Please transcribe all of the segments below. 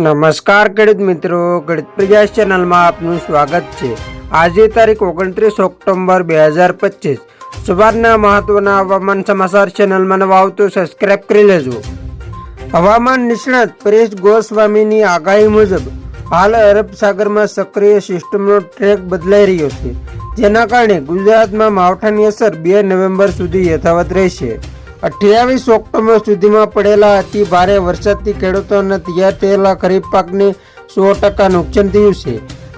નમસ્કાર ખેડૂત મિત્રો, ખેડૂત પ્રજાસ ચેનલમાં આપનું સ્વાગત છે. આજે તારીખ ઓગણત્રીસ ઓક્ટોબર બે હજાર પચીસ. સવારના મહત્વના હવામાન સમાચાર ચેનલમાં નવા આવતું સબસ્ક્રાઇબ કરી લેજો. હવામાન નિષ્ણાત પરેશ ગોસ્વામીની આગાહી મુજબ, હાલ અરબ સાગરમાં સક્રિય સિસ્ટમનો ટ્રેક બદલાઈ રહ્યો છે, જેના કારણે ગુજરાતમાં માવઠાની અસર બે નવેમ્બર સુધી યથાવત રહેશે. અઠ્યાવીસ ઓક્ટોબર સુધીમાં પડેલા અતિ ભારે વરસાદથી ખેડૂતોને તૈયાર થયેલા ખરીફ પાકને સો ટકા નુકસાન થયું છે.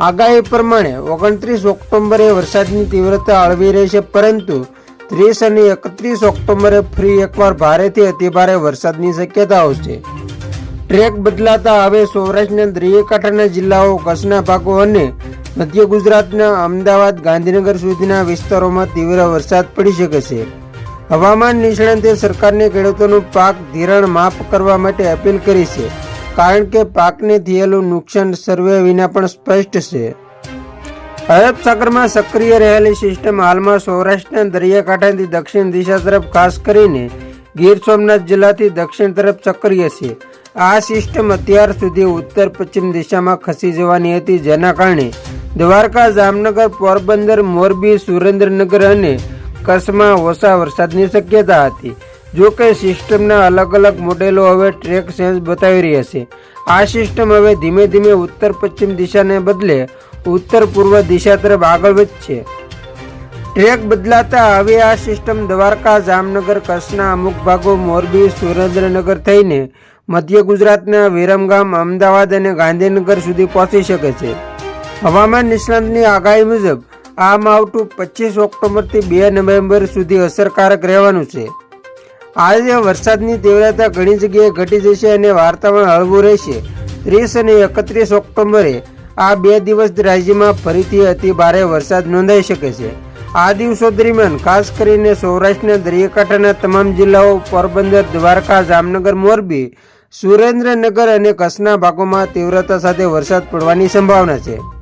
આગાહી પ્રમાણે ઓગણત્રીસ ઓક્ટોબરે વરસાદની તીવ્રતા હળવી રહેશે પરંતુ ત્રીસ અને એકત્રીસ ઓક્ટોબરે ફરી એકવાર ભારેથી અતિભારે વરસાદની શક્યતાઓ છે. ટ્રેક બદલાતા હવે સૌરાષ્ટ્રના દરિયાકાંઠાના જિલ્લાઓ, કચ્છના ભાગો અને મધ્ય ગુજરાતના અમદાવાદ, ગાંધીનગર સુધીના વિસ્તારોમાં તીવ્ર વરસાદ પડી શકે છે. હવામાન નિષ્ણાંતે સરકારને ખેડૂતોનું પાક ધિરાણ માફ કરવા માટે અપીલ કરી છે, કારણ કે પાકને થયેલું નુકસાન સર્વે વિના પણ સ્પષ્ટ છે. અરબ સાગરમાં સક્રિય રહેલી સિસ્ટમ હાલમાં સૌરાષ્ટ્રના દરિયાકાંઠાથી દક્ષિણ દિશા તરફ ખાસ કરીને ગીર સોમનાથ જિલ્લાથી દક્ષિણ તરફ સક્રિય છે. આ સિસ્ટમ અત્યાર સુધી ઉત્તર પશ્ચિમ દિશામાં ખસી જવાની હતી, જેના કારણે દ્વારકા, જામનગર, પોરબંદર, મોરબી, સુરેન્દ્રનગર અને કચ્છમાં ઓછા વરસાદની શક્યતા હતી. જો કે સિસ્ટમના અલગ અલગ મોડેલો હવે ટ્રેક સેન્સ બતાવી રહ્યા છે. આ સિસ્ટમ હવે ધીમે ધીમે ઉત્તર પશ્ચિમ દિશાને બદલે ઉત્તર પૂર્વ દિશા તરફ આગળ વધશે. ટ્રેક બદલાતા હવે આ સિસ્ટમ દ્વારકા, જામનગર, કચ્છના અમુક ભાગો મોરબી, સુરેન્દ્રનગર થઈને મધ્ય ગુજરાતના વિરમગામ, અમદાવાદ અને ગાંધીનગર સુધી પહોંચી શકે છે. હવામાન નિષ્ણાંતની આગાહી મુજબ આ માવઠું પચીસ ઓક્ટોબરથી બે નવેમ્બર સુધી અસરકારક રહેવાનું છે. આજે વરસાદની તીવ્રતા ઘણી જગ્યાએ ઘટી જશે અને વાતાવરણ હળવું રહેશે. ત્રીસ અને એકત્રીસ ઓક્ટોબરે આ બે દિવસ રાજ્યમાં ફરીથી અતિ ભારે વરસાદ નોંધાઈ શકે છે. આ દિવસો દરમિયાન ખાસ કરીને સૌરાષ્ટ્રના દરિયાકાંઠાના તમામ જિલ્લાઓ, પોરબંદર, દ્વારકા, જામનગર, મોરબી, સુરેન્દ્રનગર અને કચ્છના ભાગોમાં તીવ્રતા સાથે વરસાદ પડવાની સંભાવના છે.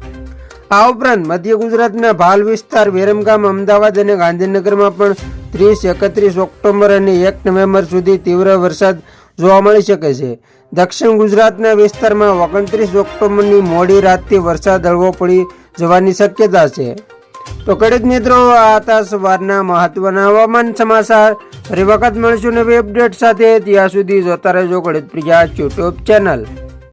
આ ઉપરાંત મધ્ય ગુજરાતના ભાલ વિસ્તાર, વિરમગામ, અમદાવાદ અને ગાંધીનગરમાં પણ ત્રીસ, એકત્રીસ ઓક્ટોબર અને એક નવેમ્બર સુધી તીવ્ર વરસાદ જોવા મળી શકે છે. દક્ષિણ ગુજરાતના વિસ્તારમાં ઓગણત્રીસ ઓક્ટોબરની મોડી રાતથી વરસાદ હળવો પડી જવાની શક્યતા છે. તો કડિત મિત્રો, આ હતા સવારના મહત્વના હવામાન સમાચાર. ફરી વખત મળીશું નવી અપડેટ સાથે. ત્યાં સુધી જોતા રહેજો ખેડૂત પ્રિયા યુટ્યુબ ચેનલ